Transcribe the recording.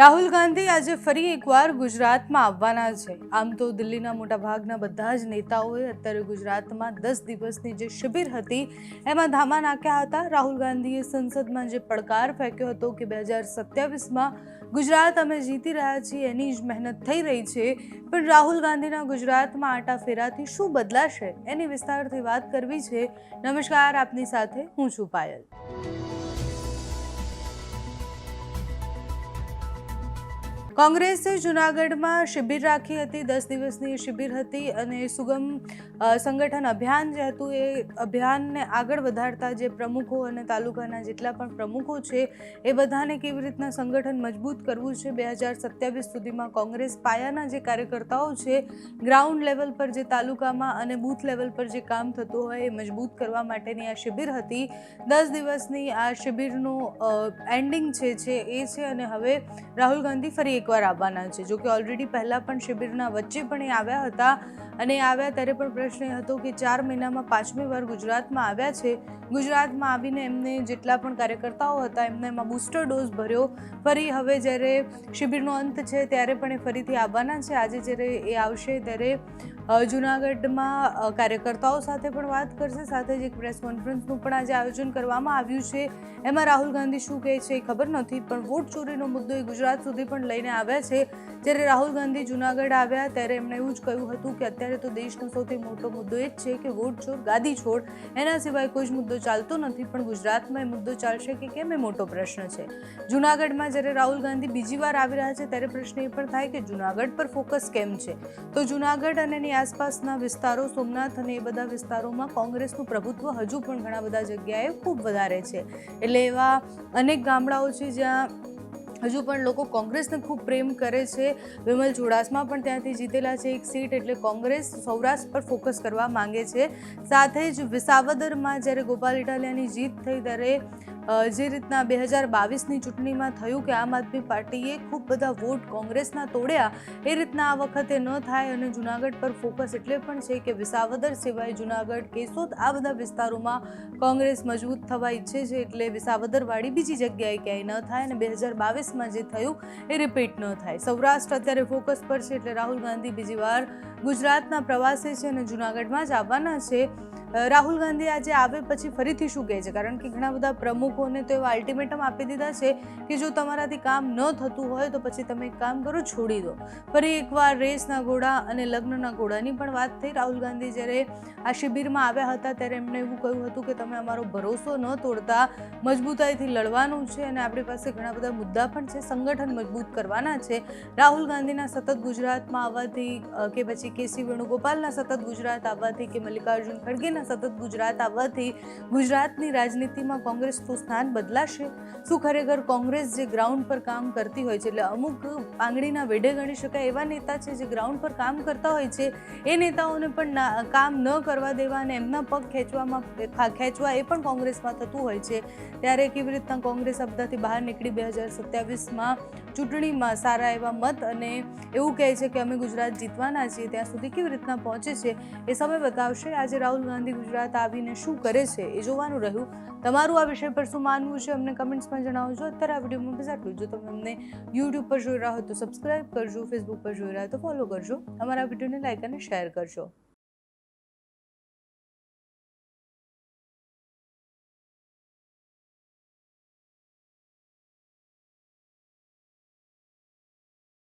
રાહુલ ગાંધી આજે ફરી એકવાર ગુજરાતમાં આવવાના છે. આમ તો દિલ્હીના મોટાભાગના બધા જ નેતાઓએ અત્યારે ગુજરાતમાં દસ દિવસની જે શિબિર હતી, એમાં ધામા નાખ્યા હતા. રાહુલ ગાંધીએ સંસદમાં જે પડકાર ફેંક્યો હતો કે બે હજાર સત્યાવીસમાં ગુજરાત અમે જીતી રહ્યા છીએ, એની જ મહેનત થઈ રહી છે. પણ રાહુલ ગાંધીના ગુજરાતમાં આટા ફેરાથી શું બદલાશે? એની વિસ્તારથી વાત કરવી છે. નમસ્કાર, આપની સાથે હું છું પાયલ. કોંગ્રેસે જુનાગઢમાં શિબિર રાખી હતી. દસ દિવસની શિબિર હતી અને સુગમ સંગઠન અભિયાન જે હતું એ અભિયાનને આગળ વધારતા જે પ્રમુખો અને તાલુકાના જેટલા પણ પ્રમુખો છે, એ બધાને કેવી રીતના સંગઠન મજબૂત કરવું છે? બે હજાર સત્યાવીસ સુધીમાં કોંગ્રેસ પાયાના જે કાર્યકર્તાઓ છે, ગ્રાઉન્ડ લેવલ પર જે તાલુકામાં અને બૂથ લેવલ પર જે કામ થતું હોય એ મજબૂત કરવા માટેની આ શિબિર હતી. દસ દિવસની આ શિબિરનું એન્ડિંગ છે છે એ છે અને હવે રાહુલ ગાંધી ફરી એકવાર આવવાના છે. જોકે ઓલરેડી પહેલાં પણ શિબિરના વચ્ચે પણ એ આવ્યા હતા અને આવ્યા ત્યારે પણ પ્રશ્ન હતો કે ચાર મહિનામાં પાંચમી વાર ગુજરાતમાં આવ્યા છે. ગુજરાતમાં આવીને એમને જેટલા પણ કાર્યકર્તાઓ હતા, એમને એમાં બૂસ્ટર ડોઝ ભર્યો. ફરી હવે જ્યારે શિબિરનો અંત છે, ત્યારે પણ એ ફરીથી આવવાના છે. આજે જ્યારે એ આવશે, ત્યારે જુનાગઢમાં કાર્યકર્તાઓ સાથે પણ વાત કરશે. સાથે જ એક પ્રેસ કોન્ફરન્સનું પણ આજે આયોજન કરવામાં આવ્યું છે. એમાં રાહુલ ગાંધી શું કહે છે એ ખબર નથી, પણ વોટ ચોરીનો મુદ્દો એ ગુજરાત સુધી પણ લઈને આવ્યા છે. જ્યારે રાહુલ ગાંધી જુનાગઢ આવ્યા, ત્યારે એમણે એવું જ કહ્યું હતું કે અત્યારે તો દેશનો સૌથી મોટો મુદ્દો એ જ છે કે વોટ ચોર ગાદી છોડ. એના સિવાય કોઈ જ મુદ્દો ચાલતો નથી, પણ ગુજરાતમાં એ મુદ્દો ચાલશે કે કેમ એ મોટો પ્રશ્ન છે. જુનાગઢમાં જ્યારે રાહુલ ગાંધી બીજી વાર આવી રહ્યા છે, ત્યારે પ્રશ્ન એ પણ થાય કે જુનાગઢ પર ફોકસ કેમ છે? તો જુનાગઢ અને એની આસપાસના વિસ્તારો, સોમનાથ અને એ બધા વિસ્તારોમાં કોંગ્રેસનું પ્રભુત્વ હજુ પણ ઘણા બધા જગ્યાએ ખૂબ વધારે છે. એટલે એવા અનેક ગામડાઓ છે જ્યાં હજુ પણ લોકો કોંગ્રેસને ખૂબ પ્રેમ કરે છે. વિમલ ચુડાસમા પણ ત્યાંથી જીતેલા છે એક સીટ, એટલે કોંગ્રેસ સૌરાષ્ટ્ર પર ફોકસ કરવા માંગે છે. સાથે જ વિસાવદરમાં જ્યારે ગોપાલ ઇટાલિયાની જીત થઈ ત્યારે જે રીતના બે હજાર બાવીસની ચૂંટણીમાં થયું કે આમ આદમી પાર્ટીએ ખૂબ બધા વોટ કોંગ્રેસના તોડ્યા, એ રીતના આ વખતે ન થાય અને જુનાગઢ પર ફોકસ એટલે પણ છે કે વિસાવદર સિવાય જુનાગઢ, કેશોદ આ બધા વિસ્તારોમાં કોંગ્રેસ મજબૂત થવા ઈચ્છે છે એટલે વિસાવદરવાળી બીજી જગ્યાએ ક્યાંય ન થાય અને બે હજાર બાવીસમાં જે થયું એ રિપીટ ન થાય. સૌરાષ્ટ્ર અત્યારે ફોકસ પર છે એટલે રાહુલ ગાંધી બીજી વાર ગુજરાતના પ્રવાસે છે અને જુનાગઢમાં જ આવવાના છે. રાહુલ ગાંધી આજે આવે પછી ફરીથી શું કહે છે? કારણ કે ઘણા બધા પ્રમુખોને તો એવા અલ્ટિમેટમ આપી દીધા છે કે જો તમારાથી કામ ન થતું હોય તો પછી તમે એક કામ કરો, છોડી દો. ફરી એકવાર રેસના ઘોડા અને લગ્નના ઘોડાની પણ વાત થઈ. રાહુલ ગાંધી જ્યારે આ શિબિરમાં આવ્યા હતા ત્યારે એમણે એવું કહ્યું હતું કે તમે અમારો ભરોસો ન તોડતા, મજબૂતાઈથી લડવાનું છે અને આપણી પાસે ઘણા બધા મુદ્દા પણ છે, સંગઠન મજબૂત કરવાના છે. રાહુલ ગાંધીના સતત ગુજરાતમાં આવવાથી કે પછી કેસી વેણુગોપાલના સતત ગુજરાત આવવાથી કે મલ્લિકાર્જુન ખડગેના સતત ગુજરાત આવવાથી ગુજરાતની રાજનીતિમાં કોંગ્રેસનું સ્થાન બદલાશે. શું ખરેખર કોંગ્રેસ જે ગ્રાઉન્ડ પર કામ કરતી હોય છે, એટલે અમુક આંગળીના વેઢે ગણી શકાય એવા નેતા છે જે ગ્રાઉન્ડ પર કામ કરતા હોય છે, એ નેતાઓને પણ કામ ન કરવા દેવા અને એમના પગ ખેંચવામાં ખેંચવા એ પણ કોંગ્રેસમાં થતું હોય છે. ત્યારે કેવી રીતના કોંગ્રેસ આ બહાર નીકળી બે હજાર સત્યાવીસમાં ચૂંટણીમાં સારા એવા મત અને એવું કહે છે કે અમે ગુજરાત જીતવાના છીએ, ત્યાં સુધી કેવી રીતના પહોંચે છે એ સમય બતાવશે. આજે રાહુલ ગાંધી ગુજરાત આવીને શું કરે છે એ જોવાનું રહ્યું. તમારું આ વિષય પર શું માનવું છે અમને કમેન્ટ્સમાં જણાવજો. અત્યારે આ વિડીયોમાં બસ આટલું જો. તમે અમને યુટ્યુબ પર જોઈ રહ્યા હોય તો સબસ્ક્રાઇબ કરજો ફેસબુક પર જોઈ રહ્યા હોય તો ફોલો કરજો. અમારા વિડીયોને લાઈક અને શેર કરજો.